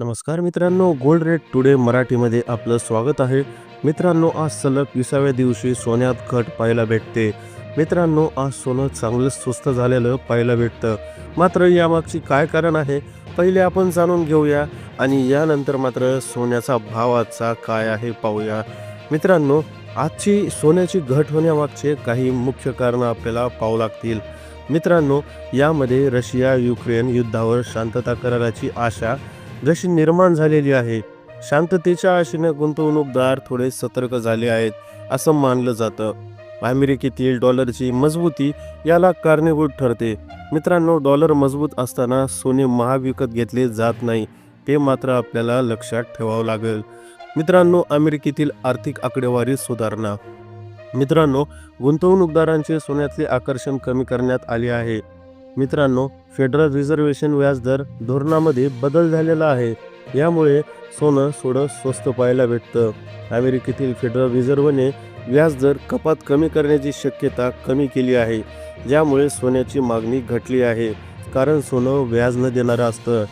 नमस्कार मित्रांनो gold rate today मराठीमध्ये आपलं स्वागत आहे. मित्रांनो आज सलग विसाव्या दिवशी सोन्यात घट पाहायला भेटते. मित्रांनो आज सोनं चांगलं स्वस्त झालेलं पाहायला भेटतं. मात्र यामागची काय कारण आहे पहिले आपण जाणून घेऊया आणि यानंतर मात्र सोन्याचा भाव आजचा काय आहे पाहूया. मित्रांनो आजची सोन्याची घट होण्यामागचे काही मुख्य कारणं आपल्याला पाहू लागतील. मित्रांनो यामध्ये रशिया युक्रेन युद्धावर शांतता कराराची आशा जशी निर्माण झालेली आहे शांततेच्या आशेने गुंतवणूकदार थोडे सतर्क झाले आहेत असं मानलं जातं. अमेरिकेतील डॉलरची मजबूती याला कारणीभूत ठरते. मित्रांनो डॉलर मजबूत असताना सोने महाविकत घेतले जात नाही ते मात्र आपल्याला लक्षात ठेवावं लागेल. मित्रांनो अमेरिकेतील आर्थिक आकडेवारी सुधारणा. मित्रांनो गुंतवणूकदारांचे सोन्यातले आकर्षण कमी करण्यात आले आहे. मित्रांनो फेडरल रिझर्वेशन व्याजदर धोरणामध्ये बदल झालेला आहे. यामुळे सोनं थोडं स्वस्त पाहायला भेटतं. अमेरिकेतील फेडरल रिझर्व्हने व्याजदर कपात कमी करण्याची शक्यता कमी केली आहे ज्यामुळे सोन्याची मागणी घटली आहे कारण सोनं व्याज न देणारं असतं.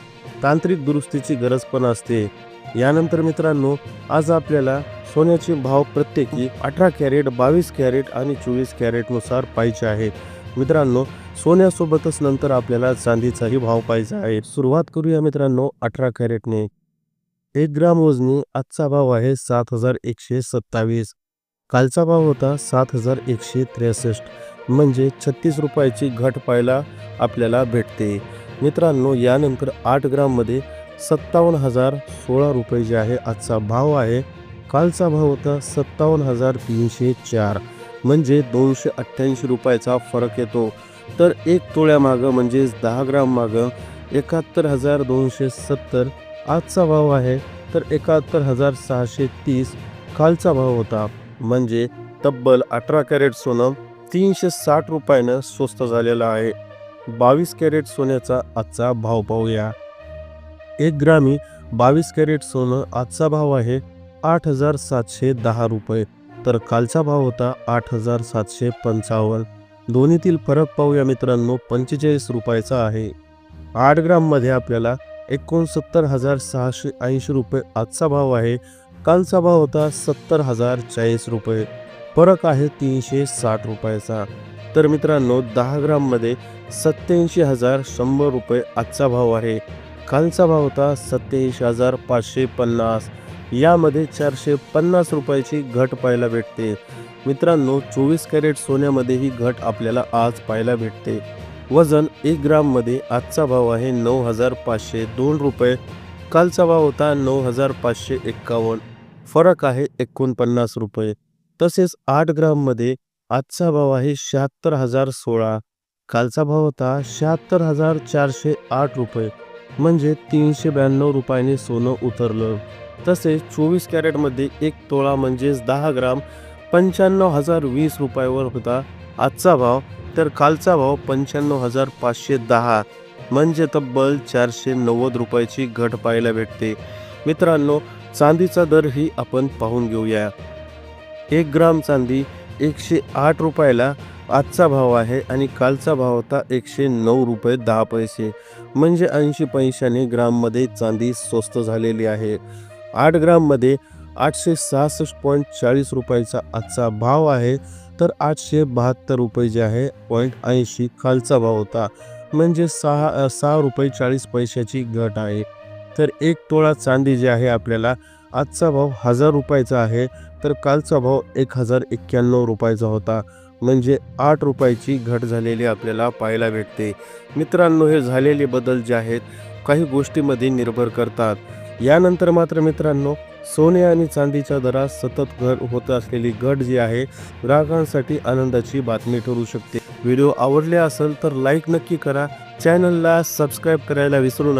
तांत्रिक दुरुस्तीची गरज पण असते. यानंतर मित्रांनो आज आपल्याला सोन्याचे भाव प्रत्येकी अठरा कॅरेट बावीस कॅरेट आणि चोवीस कॅरेटनुसार पाहिजे आहेत मित्रांनो सोन्यासोबतच नंतर आपल्याला चांदीचाही भाव पाहिजे आहे. सुरुवात करूया मित्रांनो अठरा कॅरेटने. एक ग्राम वजनी आजचा भाव आहे सात हजार एकशे सत्तावीस. कालचा भाव होता सात हजार एकशे त्रेसष्ट. म्हणजे छत्तीस रुपयाची घट पाहायला आपल्याला भेटते. मित्रांनो यानंतर आठ ग्राममध्ये सत्तावन्न हजार सोळा रुपये जे आहे आजचा भाव आहे. कालचा भाव होता सत्तावन्न हजार तीनशे चार. म्हणजे दोनशे अठ्ठ्याऐंशी रुपयाचा फरक येतो. तर एक तोळ्यामागं म्हणजेच दहा ग्राम मागं एकाहत्तर हजार दोनशे सत्तर आजचा भाव आहे. तर एकाहत्तर हजार सहाशे तीस कालचा भाव होता. म्हणजे तब्बल अठरा कॅरेट सोनं तीनशे साठ रुपयानं स्वस्त झालेलं आहे. बावीस कॅरेट सोन्याचा आजचा भाव पाहूया. एक ग्रामी बावीस कॅरेट सोनं आजचा भाव आहे आठ हजार सातशे दहा रुपये. तर कालचा भाव होता आठ हजार सातशे पंचावन्न. दोन्हीतील फरक पाहूया मित्रांनो पंचेचाळीस रुपयाचा आहे. आठ ग्राममध्ये आपल्याला एकोणसत्तर हजार सहाशे ऐंशी रुपये आजचा भाव आहे. कालचा भाव होता सत्तर हजार चाळीस रुपये. फरक आहे तीनशे साठ रुपयाचा. तर मित्रांनो दहा ग्राममध्ये सत्याऐंशी हजार शंभर रुपये आजचा भाव आहे. कालचा भाव होता सत्याऐंशी हजार पाचशे पन्नास. यामध्ये चारशे पन्नास रुपयाची घट पाहायला भेटते. मित्रांनो चोवीस कॅरेट सोन्यामध्येही घट आपल्याला आज पाहायला भेटते. वजन एक ग्राममध्ये आजचा भाव आहे नऊ हजार पाचशे दोन रुपये. कालचा भाव होता नऊ हजार पाचशे एक्कावन्न. फरक आहे एकोणपन्नास रुपये. तसेच आठ ग्राममध्ये आजचा भाव आहे शहात्तर हजार सोळा. कालचा भाव होता शहात्तर हजार चारशे आठ रुपये. म्हणजे तीनशे ब्याण्णव रुपयाने सोनं उतरलं. तसेच चोवीस कॅरेटमध्ये एक तोळा म्हणजेच दहा ग्राम पंच्याण्णव हजार वीस रुपयावर होता. आजचा भाव तर कालचा भाव पंच्याण्णव हजार पाचशे दहा. म्हणजे तब्बल चारशे नव्वद रुपयाची घट पाहायला भेटते. मित्रांनो चांदीचा दरही आपण पाहून घेऊया. एक ग्राम चांदी एकशे आठ रुपयाला आजचा भाव आहे आणि कालचा भाव होता एकशे नऊ रुपये दहा पैसे. म्हणजे ऐंशी पैशाने ग्राममध्ये चांदी स्वस्त झालेली आहे. आठ ग्राममध्ये आठशे सहासष्ट पॉईंट चाळीस रुपयाचा आजचा भाव आहे. तर आठशे बहात्तर रुपये जे आहे पॉईंट ऐंशी खालचा भाव होता. म्हणजे सहा सहा रुपये चाळीस पैशाची घट आहे. तर एक तोळा चांदी जे आहे आपल्याला आजचा भाव हजार रुपयाचा आहे. तर कालचा भाव एक हजार एक्क्याण्णव रुपयाचा होता. म्हणजे आठ रुपयाची घट झालेली आपल्याला पाहायला भेटते. मित्रांनो हे झालेले बदल जे आहेत काही गोष्टीमध्ये निर्भर करतात. यानंतर मात्र मित्रांनो सोने आणि चांदीच्या दरात सतत घट होत असलेली घट जी आहे ग्राहकांसाठी आनंदाची बातमी ठरू शकते. व्हिडिओ आवडले असेल तर लाईक नक्की करा. चॅनलला सबस्क्राईब करायला विसरू नका.